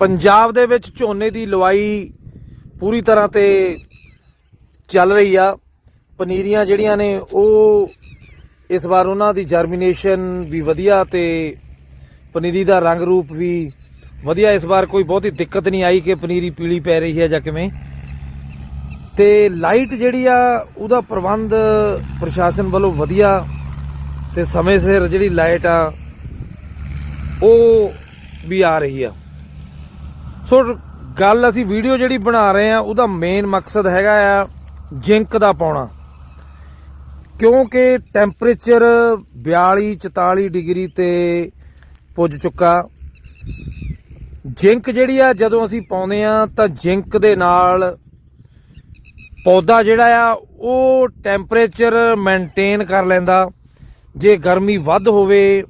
ਪੰਜਾਬ ਦੇ ਵਿੱਚ ਝੋਨੇ ਦੀ ਲਵਾਈ ਪੂਰੀ ਤਰ੍ਹਾਂ ਤੇ ਚੱਲ ਰਹੀ ਆ। ਪਨੀਰੀਆਂ ਜਿਹੜੀਆਂ ਨੇ, ਉਹ ਇਸ ਵਾਰ ਉਹਨਾਂ ਦੀ ਜਰਮੀਨੇਸ਼ਨ ਵੀ ਵਧੀਆ ਤੇ ਪਨੀਰੀ ਦਾ ਰੰਗ ਰੂਪ ਵੀ ਵਧੀਆ। ਇਸ ਵਾਰ ਕੋਈ ਬਹੁਤੀ ਦਿੱਕਤ ਨਹੀਂ ਆਈ ਕਿ ਪਨੀਰੀ ਪੀਲੀ ਪੈ ਰਹੀ ਹੈ ਜਾਂ ਕਿਵੇਂ। ਤੇ ਲਾਈਟ ਜਿਹੜੀ ਆ, ਉਹਦਾ ਪ੍ਰਬੰਧ ਪ੍ਰਸ਼ਾਸਨ ਵੱਲੋਂ ਵਧੀਆ ਤੇ ਸਮੇਂ ਸਿਰ ਜਿਹੜੀ ਲਾਈਟ ਆ, ਉਹ ਵੀ ਆ ਰਹੀ ਆ। ਸੋ ਗੱਲ ਅਸੀਂ ਵੀਡੀਓ ਜਿਹੜੀ ਬਣਾ ਰਹੇ ਆ ਉਹਦਾ ਮੇਨ ਮਕਸਦ ਹੈਗਾ ਆ ਜਿੰਕ ਦਾ ਪਾਉਣਾ। ਕਿਉਂਕਿ ਟੈਂਪਰੇਚਰ 42 44 ਡਿਗਰੀ ਤੇ ਪੁੱਜ ਚੁੱਕਾ। ਜਿੰਕ ਜਿਹੜੀ ਆ, ਜਦੋਂ ਅਸੀਂ ਪਾਉਂਦੇ ਆ ਤਾਂ ਜਿੰਕ ਦੇ ਨਾਲ ਪੌਦਾ ਜਿਹੜਾ ਆ, ਉਹ ਟੈਂਪਰੇਚਰ ਮੇਨਟੇਨ ਕਰ ਲੈਂਦਾ। ਜੇ ਗਰਮੀ ਵੱਧ ਹੋਵੇ,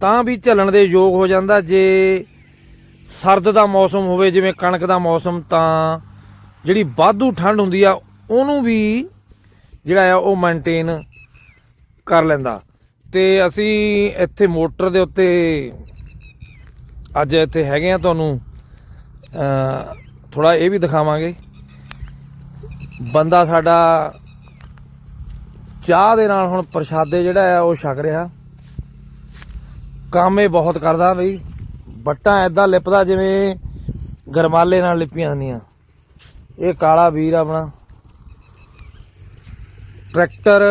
ਤਾਂ ਵੀ ਝੱਲਣ ਦੇ ਯੋਗ ਹੋ ਜਾਂਦਾ। ਜੇ ਸਰਦ ਦਾ ਮੌਸਮ ਹੋਵੇ, ਜਿਵੇਂ ਕਣਕ ਦਾ ਮੌਸਮ, ਤਾਂ ਜਿਹੜੀ ਵਾਧੂ ਠੰਡ ਹੁੰਦੀ ਆ, ਉਹਨੂੰ ਵੀ ਜਿਹੜਾ ਆ, ਉਹ ਮੇਨਟੇਨ ਕਰ ਲੈਂਦਾ। ਤੇ ਅਸੀਂ ਇੱਥੇ ਮੋਟਰ ਦੇ ਉੱਤੇ ਅੱਜ ਇੱਥੇ ਹੈਗੇ ਆ ਤੁਹਾਨੂੰ। ਥੋੜਾ ਇਹ ਵੀ ਦਿਖਾਵਾਂਗੇ। ਬੰਦਾ ਸਾਡਾ ਚਾਹ ਦੇ ਨਾਲ ਹੁਣ ਪ੍ਰਸ਼ਾਦੇ ਜਿਹੜਾ ਆ, ਉਹ ਛਕ ਰਿਹਾ। ਕੰਮ ਇਹ ਬਹੁਤ ਕਰਦਾ ਬਈ। ਬੱਟਾਂ ਐਦਾਂ ਲਿਪਦਾ ਜਿਵੇਂ ਗਰਮਾਲੇ ਨਾਲ ਲਿਪੀਆਂ ਹੁੰਦੀਆਂ। ਇਹ ਕਾਲਾ ਵੀਰ ਆਪਣਾ। Tractor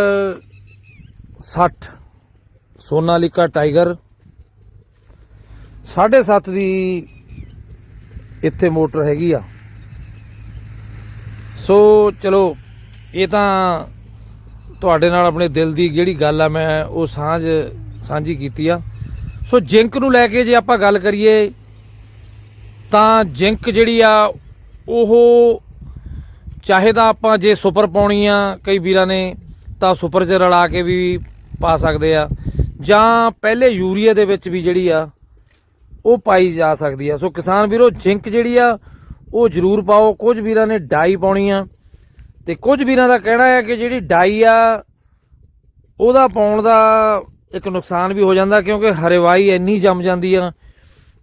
60 Sonalika tiger. 7.5 ਦੀ ਇੱਥੇ ਮੋਟਰ ਹੈਗੀ ਆ। ਸੋ ਚਲੋ, ਇਹ ਤਾਂ ਤੁਹਾਡੇ ਨਾਲ ਆਪਣੇ ਦਿਲ ਦੀ ਜਿਹੜੀ ਗੱਲ ਆ, ਮੈਂ ਉਹ ਸਾਂਝ ਸਾਂਝੀ ਕੀਤੀ ਆ। ਸੋ ਜਿੰਕ ਨੂੰ ਲੈ ਕੇ ਜੇ ਆਪਾਂ ਗੱਲ ਕਰੀਏ, ਤਾਂ ਜਿੰਕ ਜਿਹੜੀ ਆ, ਉਹ ਚਾਹੇ ਤਾਂ ਆਪਾਂ ਜੇ ਸੁਪਰ ਪਾਉਣੀ ਆ, ਕਈ ਵੀਰਾਂ ਨੇ ਤਾਂ ਸੁਪਰ 'ਚ ਰਲਾ ਕੇ ਵੀ ਪਾ ਸਕਦੇ ਆ, ਜਾਂ ਪਹਿਲੇ ਯੂਰੀਆ ਦੇ ਵਿੱਚ ਵੀ ਜਿਹੜੀ ਆ, ਉਹ ਪਾਈ ਜਾ ਸਕਦੀ ਆ। ਸੋ ਕਿਸਾਨ ਵੀਰੋ, ਜਿੰਕ ਜਿਹੜੀ ਆ, ਉਹ ਜ਼ਰੂਰ ਪਾਓ। ਕੁਝ ਵੀਰਾਂ ਨੇ ਡਾਈ ਪਾਉਣੀ ਆ। ਤੇ ਕੁਝ ਵੀਰਾਂ ਦਾ ਕਹਿਣਾ ਹੈ ਕਿ ਜਿਹੜੀ ਡਾਈ ਆ, ਉਹਦਾ ਪਾਉਣ ਦਾ ਇੱਕ ਨੁਕਸਾਨ ਵੀ ਹੋ ਜਾਂਦਾ ਕਿਉਂਕਿ ਹਰੇਵਾਈ ਇੰਨੀ ਜੰਮ ਜਾਂਦੀ ਆ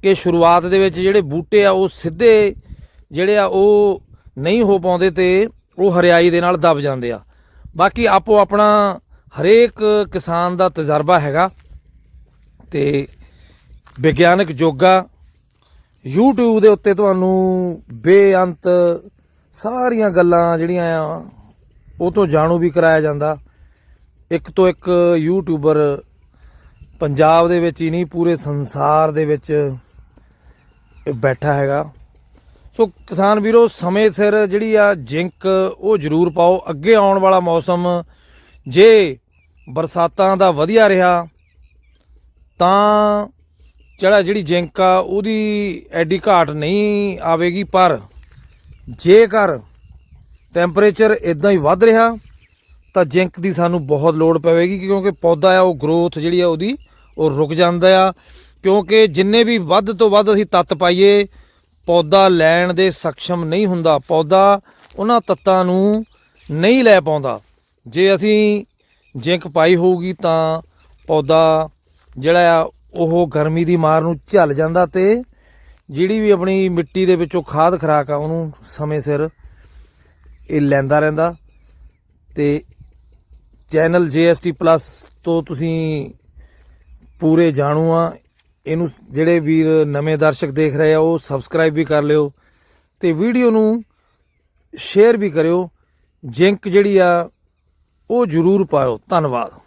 ਕਿ ਸ਼ੁਰੂਆਤ ਦੇ ਵਿੱਚ ਜਿਹੜੇ ਬੂਟੇ ਆ, ਉਹ ਸਿੱਧੇ ਜਿਹੜੇ ਆ, ਉਹ ਨਹੀਂ ਹੋ ਪਾਉਂਦੇ ਤੇ ਉਹ ਹਰਿਆਈ ਦੇ ਨਾਲ ਦਬ ਜਾਂਦੇ ਆ। ਬਾਕੀ ਆਪੋ ਆਪਣਾ ਹਰੇਕ ਕਿਸਾਨ ਦਾ ਤਜਰਬਾ ਹੈਗਾ ਤੇ ਵਿਗਿਆਨਕ ਯੋਗਾ YouTube ਦੇ ਉੱਤੇ ਤੁਹਾਨੂੰ ਬੇਅੰਤ ਸਾਰੀਆਂ ਗੱਲਾਂ ਜਿਹੜੀਆਂ ਆ, ਉਹ ਤੋਂ ਜਾਣੂ ਵੀ ਕਰਾਇਆ ਜਾਂਦਾ। ਇੱਕ ਤੋਂ ਇੱਕ ਯੂਟਿਊਬਰ ਪੰਜਾਬ ਦੇ ਵਿੱਚ ਹੀ ਨਹੀਂ, ਪੂਰੇ ਸੰਸਾਰ ਦੇ ਵਿੱਚ ਬੈਠਾ ਹੈਗਾ। ਸੋ ਕਿਸਾਨ ਵੀਰੋ, ਸਮੇਂ ਸਿਰ ਜਿਹੜੀ ਆ ਜਿੰਕ, ਉਹ ਜ਼ਰੂਰ ਪਾਓ। ਅੱਗੇ ਆਉਣ ਵਾਲਾ ਮੌਸਮ, ਜੇ ਬਰਸਾਤਾਂ ਦਾ ਵਧੀਆ ਰਿਹਾ, ਤਾਂ ਜਿਹੜਾ ਜਿਹੜੀ ਜਿੰਕ ਆ, ਉਹਦੀ ਐਡੀ ਘਾਟ ਨਹੀਂ ਆਵੇਗੀ। ਪਰ ਜੇਕਰ ਟੈਂਪਰੇਚਰ ਇਦਾਂ ਹੀ ਵੱਧ ਰਿਹਾ, ਤਾਂ ਜਿੰਕ ਦੀ ਸਾਨੂੰ ਬਹੁਤ ਲੋੜ ਪਵੇਗੀ, ਕਿਉਂਕਿ ਪੌਦਾ ਆ, ਉਹ ਗਰੋਥ ਜਿਹੜੀ ਆ, ਉਹਦੀ ਉਹ ਰੁਕ ਜਾਂਦਾ ਆ, ਕਿਉਂਕਿ ਜਿੰਨੇ ਵੀ ਵੱਧ ਤੋਂ ਵੱਧ ਅਸੀਂ ਤੱਤ ਪਾਈਏ, ਪੌਦਾ ਲੈਣ ਦੇ ਸક્ષਮ ਨਹੀਂ ਹੁੰਦਾ। ਪੌਦਾ ਉਹਨਾਂ ਤੱਤਾਂ ਨੂੰ ਨਹੀਂ ਲੈ ਪਾਉਂਦਾ। ਜੇ ਅਸੀਂ ਜਿੰਕ ਪਾਈ ਹੋਊਗੀ ਤਾਂ ਪੌਦਾ ਜਿਹੜਾ ਆ, ਉਹ ਗਰਮੀ ਦੀ ਮਾਰ ਨੂੰ ਝੱਲ ਜਾਂਦਾ ਤੇ ਜਿਹੜੀ ਵੀ ਆਪਣੀ ਮਿੱਟੀ ਦੇ ਵਿੱਚੋਂ ਖਾਦ ਖਰਾਕ ਆ, ਉਹਨੂੰ ਸਮੇਂ ਸਿਰ ਇਹ ਲੈਂਦਾ ਰਹਿੰਦਾ। ਤੇ ਚੈਨਲ JST ਪਲੱਸ ਤੋਂ ਤੁਸੀਂ ਪੂਰੇ ਜਾਣੂ ਆ। ਇਹਨੂੰ ਜਿਹੜੇ ਵੀਰ ਨਵੇਂ ਦਰਸ਼ਕ ਦੇਖ ਰਹੇ ਆ, ਉਹ ਸਬਸਕ੍ਰਾਈਬ ਵੀ ਕਰ ਲਿਓ ਤੇ ਵੀਡੀਓ ਨੂੰ ਸ਼ੇਅਰ ਵੀ ਕਰਿਓ। ਜਿੰਕ ਜਿਹੜੀ ਆ, ਉਹ ਜ਼ਰੂਰ ਪਾਇਓ। ਧੰਨਵਾਦ।